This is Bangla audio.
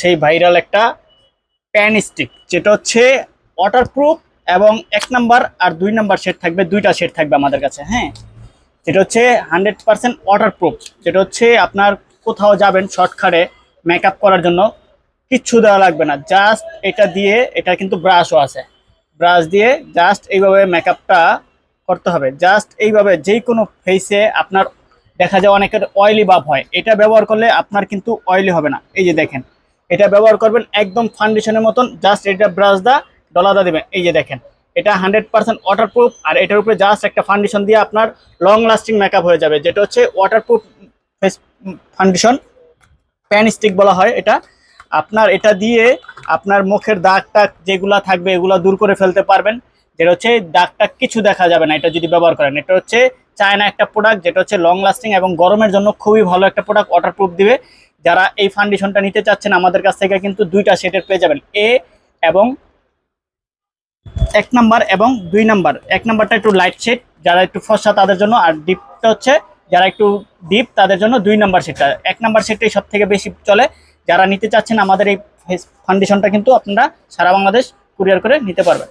সেই ভাইরাল একটা প্যান স্টিক যেটা হচ্ছে ওয়াটারপ্রুফ এবং এক নাম্বার আর দুই নাম্বার সেট থাকবে, দুইটা সেট থাকবে আমাদের কাছে হ্যাঁ? যেটা হচ্ছে হান্ড্রেড পার্সেন্ট ওয়াটারপ্রুফ যেটা হচ্ছে আপনার কোথাও যাবেন শর্টকাটে মেকআপ করার জন্য, কিচ্ছু দেওয়া লাগবে না জাস্ট এটা দিয়ে, এটা কিন্তু ব্রাশও আছে। ব্রাশ দিয়ে জাস্ট এইভাবে মেকআপটা করতে হবে জাস্ট এইভাবে যেই কোনো ফেসে আপনার দেখা যায় অনেকের অয়েলি ভাব হয়, এটা ব্যবহার করলে আপনার কিন্তু অয়েলি হবে না, এই যে দেখেন। এটা ব্যবহার করবেন একদম ফাউন্ডেশনের মতন জাস্ট এটা ব্রাশ দা ডলাদা দেবেন। এই যে দেখেন, এটা হান্ড্রেড পার্সেন্ট ওয়াটারপ্রুফ আর এটার উপরে জাস্ট একটা ফাউন্ডেশন দিয়ে আপনার লং লাস্টিং মেকআপ হয়ে যাবে, যেটা হচ্ছে waterproof face foundation pan stick বলা হয় এটা। আপনার এটা দিয়ে আপনার মুখের দাগ টাগ যেগুলা থাকবে, এগুলো দূর করে ফেলতে পারবেন। যেটা হচ্ছে দাগটা কিছু দেখা যাবে না, এটা যদি ব্যবহার করেন। এটা হচ্ছে চায়না একটা প্রোডাক্ট যেটা হচ্ছে লং লাস্টিং এবং গরমের জন্য খুবই ভালো একটা প্রোডাক্ট ওয়াটারপ্রুফ দিবে। যারা এই ফাউন্ডেশনটা নিতে চাচ্ছেন, আমাদের কাছ থেকে কিন্তু দুইটা সেটের পেয়ে যাবেন। এ এবং এক নাম্বার এবং দুই নাম্বার। এক নাম্বারটা একটু লাইট শেড যারা একটু ফর্সা তাদের জন্য, আর ডিপটা হচ্ছে যারা একটু ডিপ তাদের জন্য দুই নাম্বার সেটটা এক নাম্বার সেটটাই সব থেকে বেশি চলে। যারা নিতে চাচ্ছেন, আমাদের এই ফাউন্ডেশনটা কিন্তু আপনারা সারা বাংলাদেশ কুরিয়ার করে নিতে পারবেন।